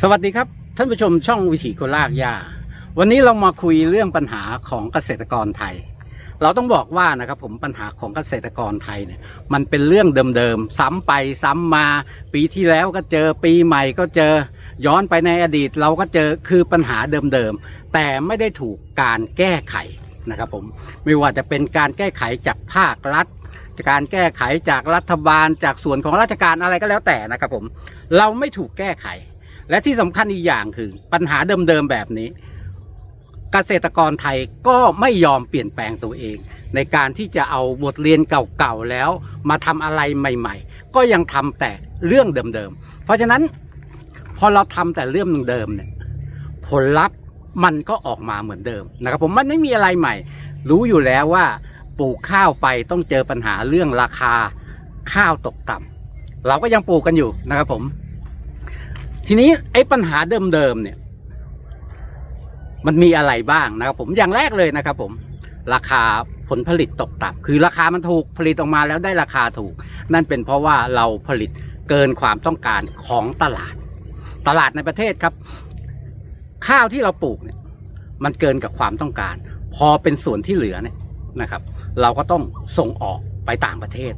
สวัสดีครับ ท่านผู้ชมช่องวิถีโกลากยา วันนี้เรามาคุยเรื่องปัญหาของเกษตรกรไทย เราต้องบอกว่านะครับผมปัญหาของเกษตรกรไทยเนี่ยมันเป็นเรื่องเดิมๆซ้ำไปซ้ำมา ปีที่แล้วก็เจอปีใหม่ก็เจอย้อนไปในอดีตเราก็เจอคือปัญหาเดิมๆแต่ไม่ได้ถูกการแก้ไขนะครับผมไม่ว่าจะเป็นการแก้ไขจากภาครัฐการแก้ไขจากรัฐบาลจากส่วนของราชการอะไรก็แล้วแต่นะครับผมเราไม่ถูกแก้ไข และที่สำคัญอีกอย่างคือ ปัญหาเดิมๆแบบนี้ เกษตรกรไทยก็ไม่ยอมเปลี่ยนแปลงตัวเอง ในการที่จะเอาบทเรียนเก่าๆแล้ว มาทำอะไรใหม่ ๆ ก็ยังทำแต่เรื่องเดิมๆเพราะฉะนั้นพอเราทำแต่เรื่องเดิมๆเนี่ยผลลัพธ์มันก็ออกมาเหมือนเดิมนะครับผมมันไม่มีอะไรใหม่ รู้อยู่แล้วว่าปลูกข้าวไปต้องเจอปัญหาเรื่องราคาข้าวตกต่ำเราก็ยังปลูกกันอยู่นะครับผม ทีนี้ไอ้ปัญหาเดิมๆเนี่ย มันมีอะไรบ้างนะครับ ผมอย่างแรกเลยนะครับ ผม ราคาผลผลิตตกต่ำคือราคามันถูกผลิตออกมาแล้วได้ราคาถูก นั่นเป็นเพราะว่าเราผลิตเกินความต้องการของตลาด ตลาดในประเทศครับ ข้าวที่เราปลูกเนี่ย มันเกินกับความต้องการ พอเป็นส่วนที่เหลือเนี่ยนะครับ เราก็ต้องส่งออกไปต่างประเทศ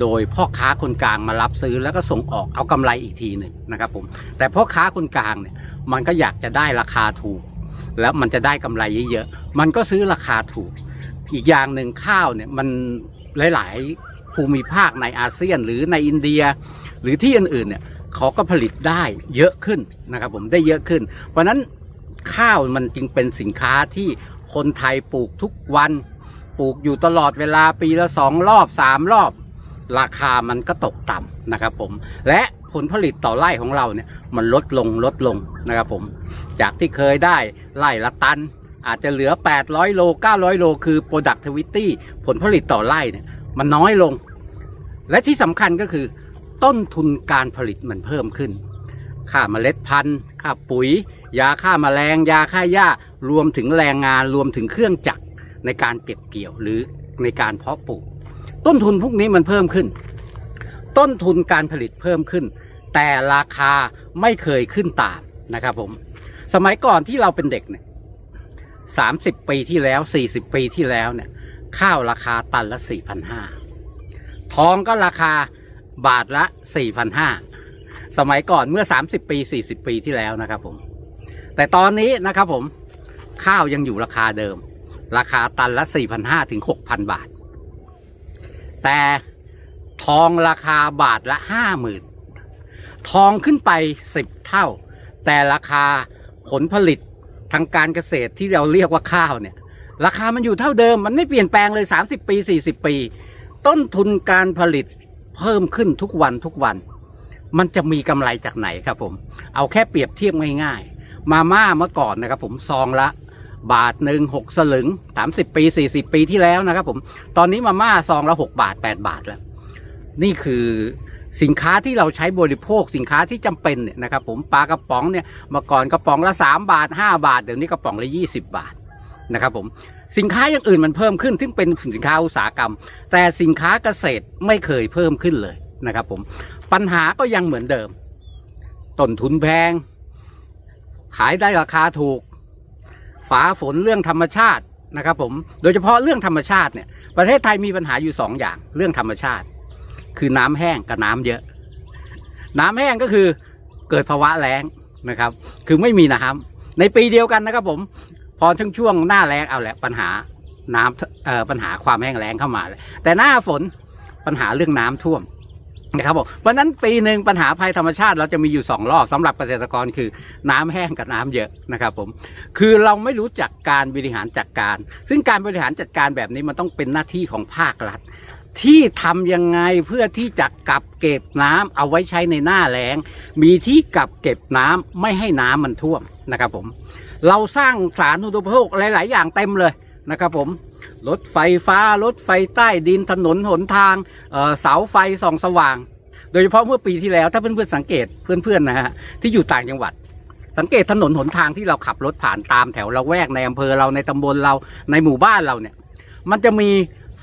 โดยพ่อค้าคนกลางมารับซื้อแล้วก็ส่งออกเอากำไรอีกทีหนึ่งนะครับผมแต่พ่อค้าคนกลางเนี่ยมันก็อยากจะได้ราคาถูก แล้วมันจะได้กำไรเยอะๆมันก็ซื้อราคาถูก อีกอย่างหนึ่งข้าวเนี่ยมันหลายๆภูมิภาคในอาเซียนหรือในอินเดีย หรือที่อื่นๆเนี่ยเขาก็ผลิตได้เยอะขึ้นนะครับผมได้เยอะขึ้น เพราะฉะนั้นข้าวมันจึงเป็นสินค้าที่คนไทยปลูกทุกวัน ปลูกอยู่ตลอดเวลาปีละสองรอบสามรอบ ราคามันก็ตกต่ำนะครับผม และผลผลิตต่อไร่ของเราเนี่ยมันลดลงลดลงนะครับผม จากที่เคยได้ไร่ละตัน อาจจะเหลือ 800 โล 900 โล คือ productivity ผลผลิตต่อไร่เนี่ยมันน้อยลง และที่สำคัญก็คือ ต้นทุนการผลิตมันเพิ่มขึ้น ค่าเมล็ดพันธุ์ ค่าปุ๋ย ยาฆ่ามาแมลง ยาฆ่าหญ้ารวมถึงแรงงานรวมถึงเครื่องจักรในการเก็บเกี่ยวหรือในการเพาะปลูก ต้นทุนพวกนี้มันเพิ่มขึ้น ต้นทุนการผลิตเพิ่มขึ้น แต่ราคาไม่เคยขึ้นตามนะครับผม สมัยก่อนที่เราเป็นเด็กเนี่ยสามสิบปีที่แล้วสี่สิบปีที่แล้วเนี่ย ข้าวราคาตันละสี่พันห้าทองก็ราคาบาทละสี่พันห้าสมัยก่อนเมื่อสามสิบปีสี่สิบปีที่แล้วนะครับผม แต่ตอนนี้นะครับผม ข้าวยังอยู่ราคาเดิม ราคาตันละสี่พันห้าถึงหกพันบาท แต่ทองราคาบาทละห้าหมื่นทองขึ้นไปสิบเท่า แต่ราคาผลผลิตทางการเกษตรที่เราเรียกว่าข้าวเนี่ย ราคามันอยู่เท่าเดิม มันไม่เปลี่ยนแปลงเลย 30 ปี 40 ปี ต้นทุนการผลิตเพิ่มขึ้นทุกวันทุกวัน มันจะมีกำไรจากไหนครับผม เอาแค่เปรียบเทียบง่ายๆ มาม่าเมื่อก่อนนะครับผมซองละ บาทหนึ่งหกสลึง30ปี40ปีที่แล้วนะครับ ผม ตอนนี้มาม่าซองละ6บาท8บาทแล้ว นี่คือสินค้าที่เราใช้บริโภคสินค้าที่จำเป็นเนี่ยนะครับ ผมปลากระป๋องเนี่ยเมื่อก่อนกระป๋องละ3บาท5บาท เดี๋ยวนี้กระป๋องละ20บาทนะครับผมสินค้าอย่างอื่นมันเพิ่มขึ้น ซึ่งเป็นสินค้าอุตสาหกรรม แต่สินค้าเกษตรไม่เคยเพิ่มขึ้นเลยนะครับผมปัญหาก็ยังเหมือนเดิมต้นทุนแพง ขายได้ราคาถูก ฝาฝนเรื่องธรรมชาตินะครับผมโดยเฉพาะเรื่องธรรมชาติเนี่ยประเทศไทยมีปัญหาอยู่สองอย่างเรื่องธรรมชาติ คือน้ำแห้งกับน้ำเยอะ น้ำแห้งก็คือเกิดภาวะแล้งนะครับ คือไม่มีน้ำในปีเดียวกันนะครับผมพอช่วงช่วงหน้าแล้งเอาแหละปัญหาน้ำเอ่อปัญหาความแห้งแล้งเข้ามาเลยแต่หน้าฝนปัญหาเรื่องน้ำท่วม นะครับผมเพราะนั้นปีหนึ่งปัญหาภัยธรรมชาติเราจะมีอยู่สองรอบสำหรับเกษตรกรคือน้ำแห้งกับน้ำเยอะนะครับผมคือเราไม่รู้จักการบริหารจัดการ ซึ่งการบริหารจัดการแบบนี้มันต้องเป็นหน้าที่ของภาครัฐ ที่ทำยังไงเพื่อที่จะกักเก็บน้ำเอาไว้ใช้ในหน้าแล้ง มีที่กักเก็บน้ำไม่ให้น้ำมันท่วมนะครับผมเราสร้างสารณูปโภคหลาย ๆ อย่างเต็มเลย นะครับผมรถไฟฟ้ารถไฟใต้ดินถนนหนทางเสาไฟส่องสว่าง โดยเฉพาะเมื่อปีที่แล้วถ้าเพื่อนๆสังเกตเพื่อนๆนะฮะที่อยู่ต่างจังหวัด สังเกตถนนหนทางที่เราขับรถผ่านตามแถวละแวกในอำเภอเราในตำบลเราในหมู่บ้านเราเนี่ย มันจะมี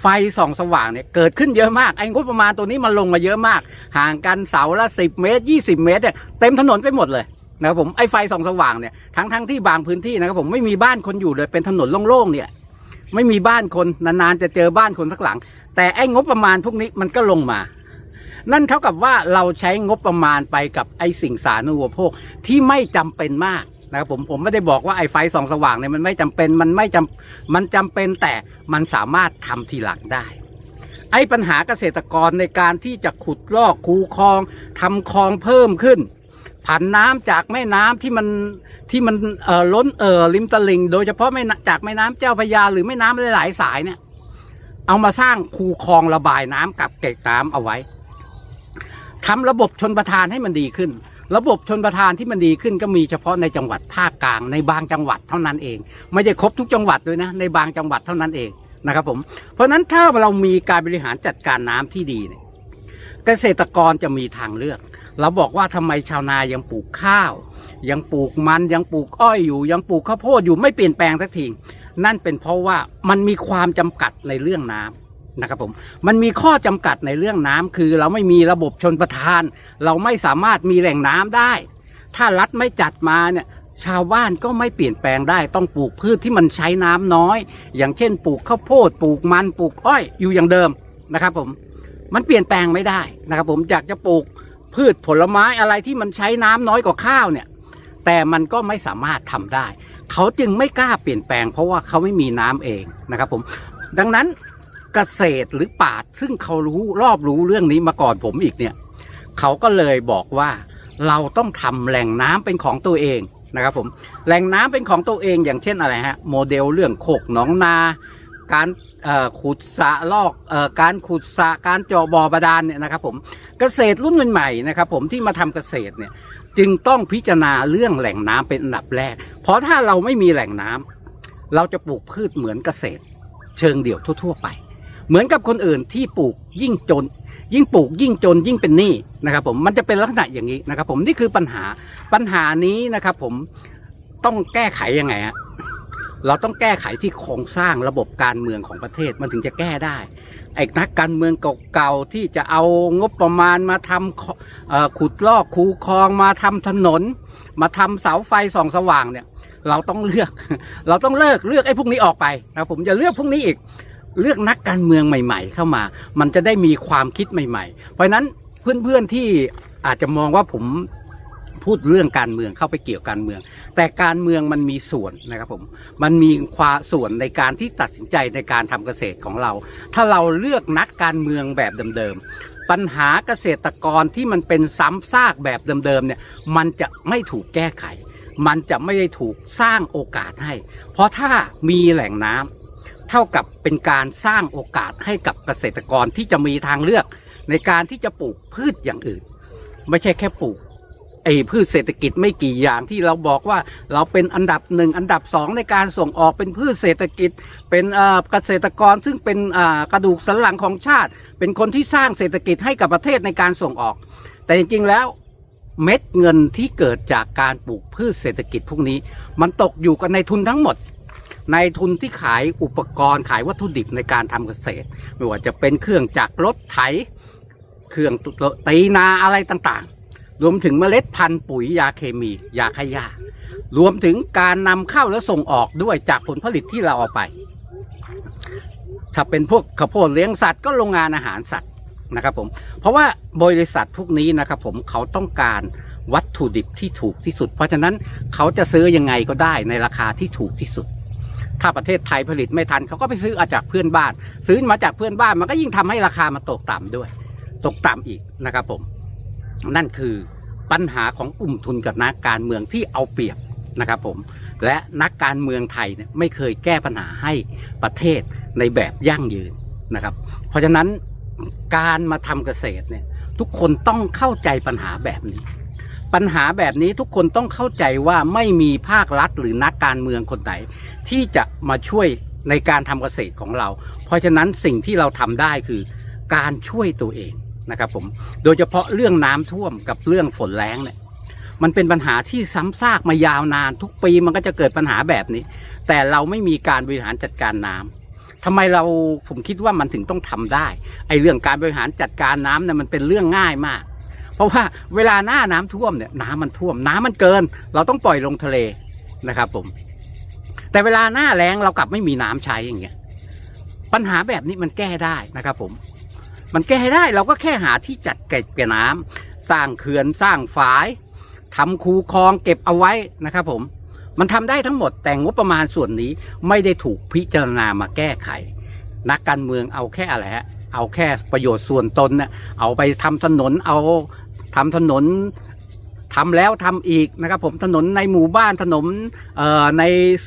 ไฟส่องสว่างเนี่ยเกิดขึ้นเยอะมากไอ้งบประมาณตัวนี้มันลงมาเยอะมาก ห่างกันเสาละ 10 เมตร 20 เมตรเนี่ยเต็มถนนไปหมดเลยนะครับผมไอ้ไฟส่องสว่างเนี่ยทั้งทั้งที่บางพื้นที่นะครับผมไม่มีบ้านคนอยู่เลยเป็นถนนโล่งๆเนี่ย ไม่มีบ้านคนนานๆจะเจอบ้านคนสักหลัง แต่ไอ้งบประมาณพวกนี้มันก็ลงมา นั่นเท่ากับว่าเราใช้งบประมาณไปกับไอ้สิ่งสาธารณูปโภคที่ไม่จำเป็นมากนะครับผมผมไม่ได้บอกว่าไอ้ไฟส่องสว่างเนี่ยมันไม่จำเป็นมันไม่จำมันจำเป็นแต่มันสามารถทำทีหลังได้ ไอ้ปัญหาเกษตรกรในการที่จะขุดลอกคูคลองทำคลองเพิ่มขึ้น ผันน้ำจากแม่น้ำที่มัน ที่มันเอ่อล้นเอ่อริมตลิ่งโดยเฉพาะแม่น้ำจากแม่น้ำเจ้าพระยาหรือแม่น้ำหลายสายเนี่ย เอามาสร้างคูคลองระบายน้ำกับเก็บน้ำเอาไว้ทำระบบชนประทานให้มันดีขึ้น ระบบชนประทานที่มันดีขึ้นก็มีเฉพาะในจังหวัดภาคกลางในบางจังหวัดเท่านั้นเอง ไม่ได้ครบทุกจังหวัดด้วยนะในบางจังหวัดเท่านั้นเองนะครับผมเพราะฉะนั้นถ้าเรามีการบริหารจัดการน้ำที่ดีเนี่ยเกษตรกรจะมีทางเลือก เราบอกว่าทำไมชาวนายังปลูกข้าว ยังปลูกมันยังปลูกอ้อยอยู่ ยังปลูกข้าวโพดอยู่ไม่เปลี่ยนแปลงสักทีนั่นเป็นเพราะว่ามันมีความจำกัดในเรื่องน้ำนะครับผมมันมีข้อจำกัดในเรื่องน้ำคือเราไม่มีระบบชนประทาน เราไม่สามารถมีแหล่งน้ำได้ ถ้ารัฐไม่จัดมาเนี่ยชาวบ้านก็ไม่เปลี่ยนแปลงได้ต้องปลูกพืชที่มันใช้น้ำน้อย อย่างเช่น ปลูกข้าวโพดปลูกมันปลูกอ้อยอยู่อย่างเดิมนะครับผมมันเปลี่ยนแปลงไม่ได้นะครับผมอยากจะปลูกพืชผลไม้อะไรที่มันใช้น้ำน้อยกว่าข้าวเนี่ย แต่มันก็ไม่สามารถทำได้ เขาจึงไม่กล้าเปลี่ยนแปลง เพราะว่าเขาไม่มีน้ำเองนะครับผม ดังนั้นเกษตรหรือป่าซึ่งเขารู้รอบรู้เรื่องนี้มาก่อนผมอีกเนี่ยเขาก็เลยบอกว่าเราต้องทำแหล่งน้ำเป็นของตัวเองนะครับผมแหล่งน้ำเป็นของตัวเองอย่างเช่นอะไรฮะโมเดลเรื่องโคกหนองนา การขุดสระลอกอการขุดสะการเจาะบ่อบาดาลเนี่ยนะครับผมเกษตรรุ่นใหม่ๆนะครับผมที่มาทำเกษตรเนี่ย จึงต้องพิจารณาเรื่องแหล่งน้ำเป็นอันดับแรก เพราะถ้าเราไม่มีแหล่งน้ำเราจะปลูกพืชเหมือนเกษตร เชิงเดี่ยวทั่ว ๆ ไป เหมือนกับคนอื่นที่ปลูกยิ่งจน ยิ่งปลูกยิ่งจนยิ่งเป็นหนี้นะครับผมมันจะเป็นลักษณะอย่างนี้นะครับ ผมนี่คือปัญหาปัญหานี้นะครับ ผมต้องแก้ไขยังไงฮะเราต้องแก้ไขที่โครงสร้างระบบการเมืองของประเทศมันถึงจะแก้ได้ ไอ้นักการเมืองเก่าๆที่จะเอางบประมาณมาทำขุดลอกคูคลองมาทำถนน มาทำเสาไฟส่องสว่างเนี่ยเราต้องเลือก เราต้องเลิกเลือกไอ้พวกนี้ออกไปนะผมจะเลือกพวกนี้อีก เลือกนักการเมืองใหม่ ๆ เข้ามา มันจะได้มีความคิดใหม่ ๆ เพราะนั้นเพื่อนๆที่อาจจะมองว่าผม พูดเรื่องการเมืองเข้าไปเกี่ยวการเมือง แต่การเมืองมันมีส่วนนะครับผมมันมีความส่วนในการที่ตัดสินใจในการทำเกษตรของเรา ถ้าเราเลือกนักการเมืองแบบเดิมๆปัญหาเกษตรกรที่มันเป็นซ้ำซากแบบเดิมๆเนี่ยมันจะไม่ถูกแก้ไข มันจะไม่ได้ถูกสร้างโอกาสให้ เพราะถ้ามีแหล่งน้ำเท่ากับเป็นการสร้างโอกาสให้กับเกษตรกรที่จะมีทางเลือกในการที่จะปลูกพืชอย่างอื่น ไม่ใช่แค่ปลูก ไอ้พืชเศรษฐกิจไม่กี่อย่างที่เราบอกว่าเราเป็นอันดับหนึ่งอันดับสองในการส่งออกเป็นพืชเศรษฐกิจ เป็นเกษตรกรซึ่งเป็นกระดูกสันหลังของชาติ เป็นคนที่สร้างเศรษฐกิจให้กับประเทศในการส่งออก แต่จริงๆแล้วเม็ดเงินที่เกิดจากการปลูกพืชเศรษฐกิจพวกนี้ มันตกอยู่กับในทุนทั้งหมดในทุนที่ขายอุปกรณ์ขายวัตถุดิบในการทำเกษตร ไม่ว่าจะเป็นเครื่องจักรรถไถ เครื่องตีนาอะไรต่างๆ รวมถึงเมล็ดพันธุ์ปุ๋ยยาเคมี ยาฆ่าหญ้ารวมถึงการนำเข้าและส่งออกด้วยจากผลผลิตที่เราเอาไป ถ้าเป็นพวกข้าวโพดเลี้ยงสัตว์ก็โรงงานอาหารสัตว์นะครับผมเพราะว่าบริษัทพวกนี้นะครับผมเขาต้องการวัตถุดิบที่ถูกที่สุด เพราะฉะนั้นเขาจะซื้อยังไงก็ได้ในราคาที่ถูกที่สุด ถ้าประเทศไทยผลิตไม่ทันเขาก็ไปซื้ออาจากเพื่อนบ้าน ซื้อมาจากเพื่อนบ้านมันก็ยิ่งทำให้ราคามันตกต่ำด้วย ตกต่ำอีกนะครับผม นั่นคือปัญหาของกลุ่มทุนกับนักการเมืองที่เอาเปรียบนะครับผมและนักการเมืองไทยเนี่ยไม่เคยแก้ปัญหาให้ประเทศในแบบยั่งยืนนะครับ เพราะฉะนั้นการมาทำเกษตรเนี่ยทุกคนต้องเข้าใจปัญหาแบบนี้ ปัญหาแบบนี้ทุกคนต้องเข้าใจว่าไม่มีภาครัฐหรือนักการเมืองคนไหน ที่จะมาช่วยในการทำเกษตรของเรา เพราะฉะนั้นสิ่งที่เราทำได้คือการช่วยตัวเอง นะครับผมโดยเฉพาะเรื่องน้ำท่วมกับเรื่องฝนแล้งเนี่ยมันเป็นปัญหาที่ซ้ำซากมายาวนาน ทุกปีมันก็จะเกิดปัญหาแบบนี้ แต่เราไม่มีการบริหารจัดการน้ำทำไมเราผมคิดว่ามันถึงต้องทำได้ไอ้เรื่องการบริหารจัดการน้ำเนี่ยมันเป็นเรื่องง่ายมาก เพราะว่าเวลาหน้าน้ำท่วมเนี่ยน้ำมันท่วมน้ำมันเกิน เราต้องปล่อยลงทะเลนะครับผม แต่เวลาหน้าแล้งเรากลับไม่มีน้ำใช้อย่างเงี้ยปัญหาแบบนี้มันแก้ได้นะครับผม มันแก้ได้เราก็แค่หาที่จัดเก็บน้ำสร้างเขื่อนสร้างฝายทำคูคลองเก็บเอาไว้นะครับผมมันทำได้ทั้งหมดแต่งบประมาณส่วนนี้ไม่ได้ถูกพิจารณามาแก้ไข นักการเมืองเอาแค่อะไรฮะเอาแค่ประโยชน์ส่วนตนเนี่ยเอาไปทำถนนเอาทำถนนทำแล้วทำอีกนะครับผมถนนในหมู่บ้านถนนเอ่อใน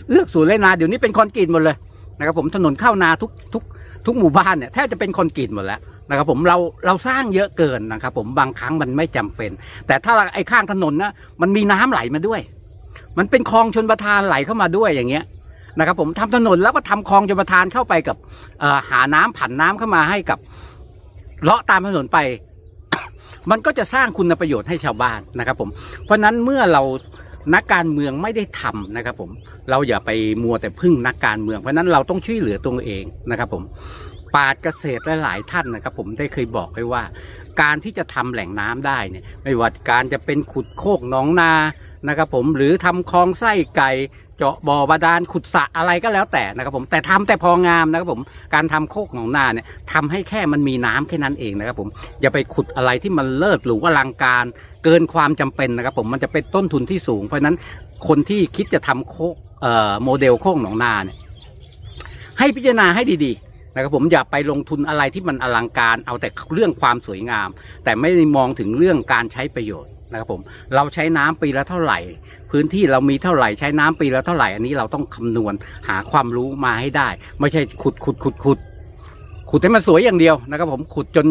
เอื้อกสู่ไรนาเดี๋ยวนี้เป็นคอนกรีตหมดเลยนะครับผมถนนเข้านาทุกทุกทุกหมู่บ้านเนี่ยแทบจะเป็นคอนกรีตหมดแล้ว นะครับผมเราเราสร้างเยอะเกินนะครับผมบางครั้งมันไม่จำเป็น แต่ถ้าไอ้ข้างถนนนะมันมีน้ำไหลมาด้วย มันเป็นคลองชนประทานไหลเข้ามาด้วยอย่างเงี้ยนะครับผมทำถนนแล้วก็ทำคลองชนประทานเข้าไปกับหาน้ำผันน้ำเข้ามาให้กับเลาะตามถนนไป มันก็จะสร้างคุณประโยชน์ให้ชาวบ้านนะครับผมเพราะฉะนั้นเมื่อเรานักการเมืองไม่ได้ทำนะครับผมเราอย่าไปมัวแต่พึ่งนักการเมืองเพราะนั้นเราต้องช่วยเหลือตัวเองนะครับผม ปาดเกษตรหลายๆท่านนะครับ ผมได้เคยบอกไว้ว่า การที่จะทำแหล่งน้ำได้เนี่ยไม่ว่าการจะเป็นขุดโคกหนองนานะครับผมหรือทำคลองไส้ไก่เจาะบ่อบาดาลขุดสระอะไรก็แล้วแต่นะครับผมแต่ทำแต่พองามนะครับผมการทำโคกหนองนาเนี่ยทำให้แค่มันมีน้ำแค่นั้นเองนะครับผมอย่าไปขุดอะไรที่มันเลิศหรูอลังการ เกินความจำเป็นนะครับผมมันจะเป็นต้นทุนที่สูง เพราะฉะนั้นคนที่คิดจะทำโคกโมเดลโคกหนองนาเนี่ยให้พิจารณาให้ดีๆ นะครับผมอย่าไปลงทุนอะไรที่มันอลังการเอาแต่เรื่องความสวยงาม แต่ไม่ได้มองถึงเรื่องการใช้ประโยชน์นะครับผมเราใช้น้ำปีละเท่าไหร่ พื้นที่เรามีเท่าไหร่ใช้น้ำปีละเท่าไหร่อันนี้เราต้องคำนวณหาความรู้มาให้ได้ ไม่ใช่ขุดขุดขุดขุดขุดให้มันสวยอย่างเดียวนะครับผมขุดจน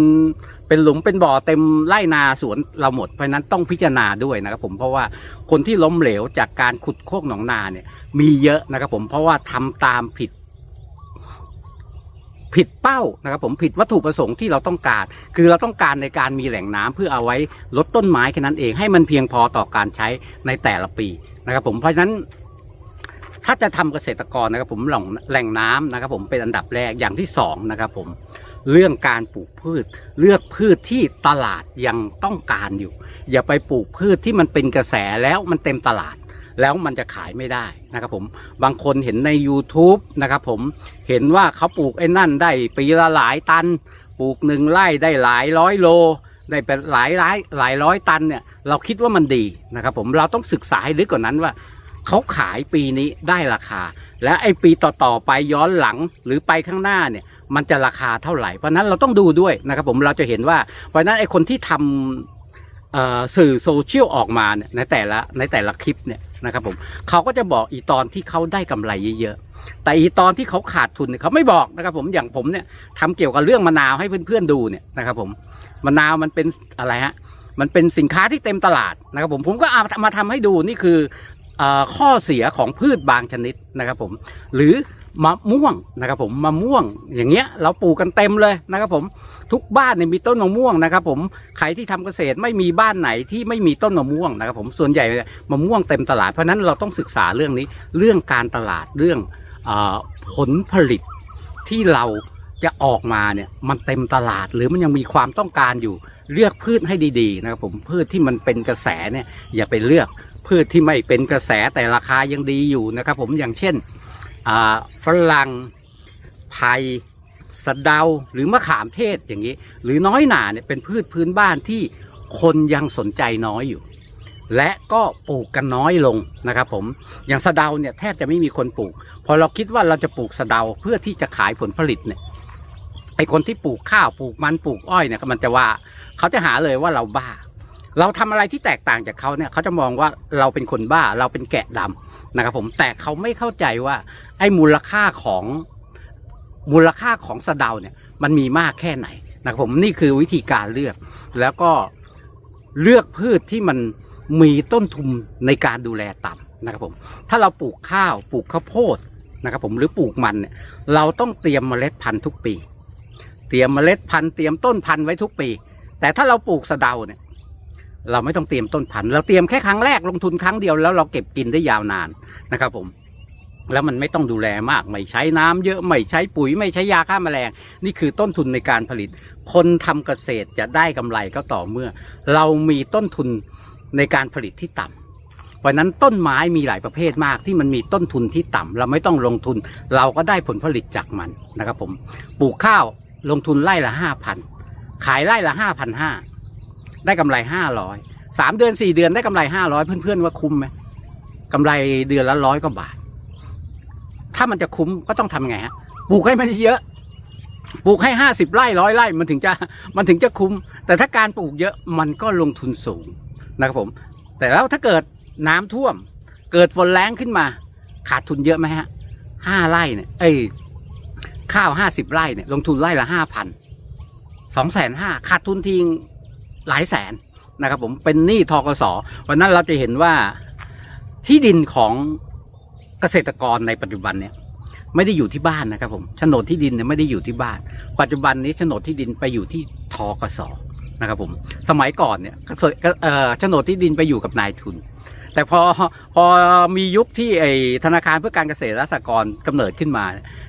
เป็นหลุมเป็นบ่อเต็มไร่นาสวนเราหมดเพราะฉะนั้นต้องพิจารณาด้วยนะครับผมเพราะว่าคนที่ล้มเหลวจากการขุดโคกหนองนาเนี่ยมีเยอะนะครับผมเพราะว่าทำตามผิด ผิดเป้านะครับผมผิดวัตถุประสงค์ที่เราต้องการ คือเราต้องการในการมีแหล่งน้ำเพื่อเอาไว้ลดต้นไม้แค่นั้นเองให้มันเพียงพอต่อการใช้ในแต่ละปีนะครับผมเพราะฉะนั้นถ้าจะทำเกษตรกรนะครับผมหล่องแหล่งน้ำนะครับผมเป็นอันดับแรกอย่างที่สองนะครับผมเรื่องการปลูกพืช เลือกพืชที่ตลาดยังต้องการอยู่ อย่าไปปลูกพืชที่มันเป็นกระแสแล้วมันเต็มตลาด แล้วมันจะขายไม่ได้นะครับผมบางคนเห็นใน YouTube นะครับผมเห็นว่าเขาปลูกไอ้นั่นได้ปีละหลายตัน ปลูกหนึ่งไร่ได้หลายร้อยโล ได้เป็นหลายหลายหลายร้อยตันเนี่ยเราคิดว่ามันดีนะครับผมเราต้องศึกษาให้ลึกกว่านนั้นว่าเขาขายปีนี้ได้ราคา และไอ้ปีต่อๆไปย้อนหลังหรือไปข้างหน้าเนี่ยมันจะราคาเท่าไหร่เพราะนั้นเราต้องดูด้วยนะครับผมเราจะเห็นว่าเพราะนั้นไอ้คนที่ทำเอ่อ สื่อโซเชียลออกมาเนี่ยในแต่ละในแต่ละคลิปเนี่ยนะครับผมเขาก็จะบอกอีตอนที่เขาได้กำไรเยอะๆแต่อีตอนที่เขาขาดทุนเนี่ยเขาไม่บอกนะครับผมอย่างผมเนี่ยทำเกี่ยวกับเรื่องมะนาวให้เพื่อนๆดูเนี่ยนะครับผมมะนาวมันเป็นอะไรฮะมันเป็นสินค้าที่เต็มตลาดนะครับผมผมก็เอามาทำให้ดูนี่คือเอ่อข้อเสียของพืชบางชนิดนะครับผมหรือ มะม่วงนะครับผมมะม่วงอย่างเงี้ยเราปลูกกันเต็มเลยนะครับผมทุกบ้านเนี่ยมีต้นมะม่วงนะครับผมใครที่ทำเกษตรไม่มีบ้านไหนที่ไม่มีต้นมะม่วงนะครับผมส่วนใหญ่เนี่ยมะม่วงเต็มตลาดเพราะฉะนั้นเราต้องศึกษาเรื่องนี้เรื่องการตลาดเรื่องอผลผลิตที่เราจะออกมาเนี่ยมันเต็มตลาดหรือมันยังมีความต้องการอยู่เลือกพืชให้ดีๆนะครับผมพืชที่มันเป็นกระแสเนี่ยอย่าไปเลือกพืชที่ไม่เป็นกระแสแต่ราคายังดีอยู่นะครับผมอย่างเช่น ฝรั่งไผ่สะเดาหรือมะขามเทศอย่างนี้ หรือน้อยหนาเนี่ยเป็นพืชพื้นบ้านที่คนยังสนใจน้อยอยู่ และก็ปลูกกันน้อยลงนะครับผมอย่างสะเดาเนี่ยแทบจะไม่มีคนปลูก พอเราคิดว่าเราจะปลูกสะเดาเพื่อที่จะขายผลผลิตเนี่ยไอคนที่ปลูกข้าวปลูกมันปลูกอ้อยเนี่ยมันจะว่าเขาจะหาเลยว่าเราบ้า เราทำอะไรที่แตกต่างจากเขาเนี่ยเขาจะมองว่าเราเป็นคนบ้าเราเป็นแกะดำนะครับผมแต่เขาไม่เข้าใจว่าไอ้มูลค่าของมูลค่าของสะเดาเนี่ยมันมีมากแค่ไหนนะครับผมนี่คือวิธีการเลือกแล้วก็เลือกพืชที่มันมีต้นทุนในการดูแลต่ำนะครับผมถ้าเราปลูกข้าวปลูกข้าวโพดนะครับผมหรือปลูกมันเนี่ยเราต้องเตรียมเมล็ดพันธุ์ทุกปี เตรียมเมล็ดพันธุ์เตรียมต้นพันธุ์ไว้ทุกปี แต่ถ้าเราปลูกสะเดาเนี่ย เราไม่ต้องเตรียมต้นพันธุ์เราเตรียมแค่ครั้งแรกลงทุนครั้งเดียวแล้วเราเก็บกินได้ยาวนานนะครับผม แล้วมันไม่ต้องดูแลมาก ไม่ใช้น้ำเยอะ ไม่ใช้ปุ๋ย ไม่ใช้ยาฆ่าแมลง นี่คือต้นทุนในการผลิต คนทำเกษตรจะได้กำไรก็ต่อเมื่อ เรามีต้นทุนในการผลิตที่ต่ำเพราะนั้นต้นไม้มีหลายประเภทมากที่มันมีต้นทุนที่ต่ำเราไม่ต้องลงทุน เราก็ได้ผลผลิตจากมันนะครับผมปลูกข้าวลงทุนไร่ละห้าพันขายไร่ละห้าพันห้า ได้กำไรห้าร้อยสามเดือนสี่เดือนได้กำไรห้าร้อยเพื่อนๆว่าคุ้มไหมกำไรเดือนละร้อยกว่าบาท ถ้ามันจะคุ้มก็ต้องทำไงฮะปลูกให้มันเยอะปลูกให้ห้าสิบไร่ร้อยไร่มันถึงจะมันถึงจะคุ้ม แต่ถ้าการปลูกเยอะมันก็ลงทุนสูงนะครับผม แต่แล้วถ้าเกิดน้ำท่วม เกิดฝนแรงขึ้นมา ขาดทุนเยอะไหมฮะห้าไร่เนี่ยเอ้ยข้าวห้าสิบไร่เนี่ยลงทุนไร่ละห้าพันสองแสนห้าขาดทุนทิ้ง หลายแสนนะครับผมเป็นหนี้ทกสวันนั้นเราจะเห็นว่าที่ดินของเกษตรกรในปัจจุบันเนี่ยไม่ได้อยู่ที่บ้านนะครับผมโฉนดที่ดินเนี่ยไม่ได้อยู่ที่บ้าน ปัจจุบันนี้โฉนดที่ดินไปอยู่ที่ทกสนะครับผมสมัยก่อนเนี่ยเกเอ่อโฉนดที่ดินไปอยู่กับนายทุน แต่พอพอมียุคที่ไอธนาคารเพื่อการเกษตรและสหกรณ์กำเนิดขึ้นมา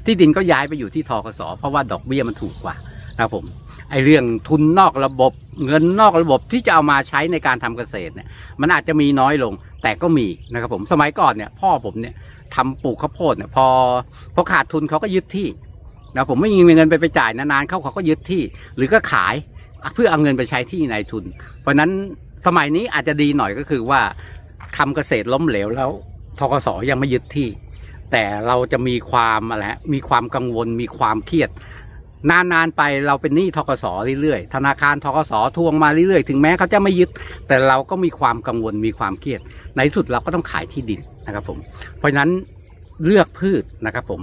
ที่ดินก็ย้ายไปอยู่ที่ทกสเพราะว่าดอกเบี้ยมันถูกกว่า นะครับผมไอเรื่องทุนนอกระบบเงินนอกระบบที่จะเอามาใช้ในการทำเกษตรเนี่ยมันอาจจะมีน้อยลงแต่ก็มีนะครับผมสมัยก่อนเนี่ยพ่อผมเนี่ยทำปลูกข้าวโพดเนี่ยพอพอขาดทุนเขาก็ยึดที่นะผมไม่มีเงินไปไปจ่ายนานๆเขาเขาก็ยึดที่ หรือก็ขายเพื่อเอาเงินไปใช้ที่นายทุน เพราะนั้นสมัยนี้อาจจะดีหน่อยก็คือว่าทำเกษตรล้มเหลวแล้วทกสยังไม่ยึดที่ แต่เราจะมีความอะไรฮะมีความกังวลมีความเครียด นานๆไปเราเป็นหนี้ทกสเรื่อยๆ ธนาคารทกสทวงมาเรื่อยๆ ถึงแม้เขาจะไม่ยึด แต่เราก็มีความกังวลมีความเครียด ในสุดเราก็ต้องขายที่ดินนะครับผม เพราะฉะนั้นเลือกพืชนะครับผม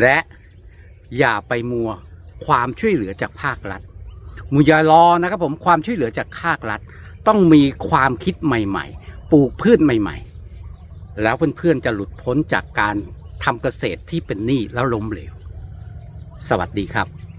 และอย่าไปมัวความช่วยเหลือจากภาครัฐมุยารอนะครับผมความช่วยเหลือจากภาครัฐ ต้องมีความคิดใหม่ๆ ปลูกพืชใหม่ ๆ แล้วเพื่อนๆจะหลุดพ้นจากการทำเกษตรที่เป็นหนี้แล้วล้มเหลว สวัสดีครับ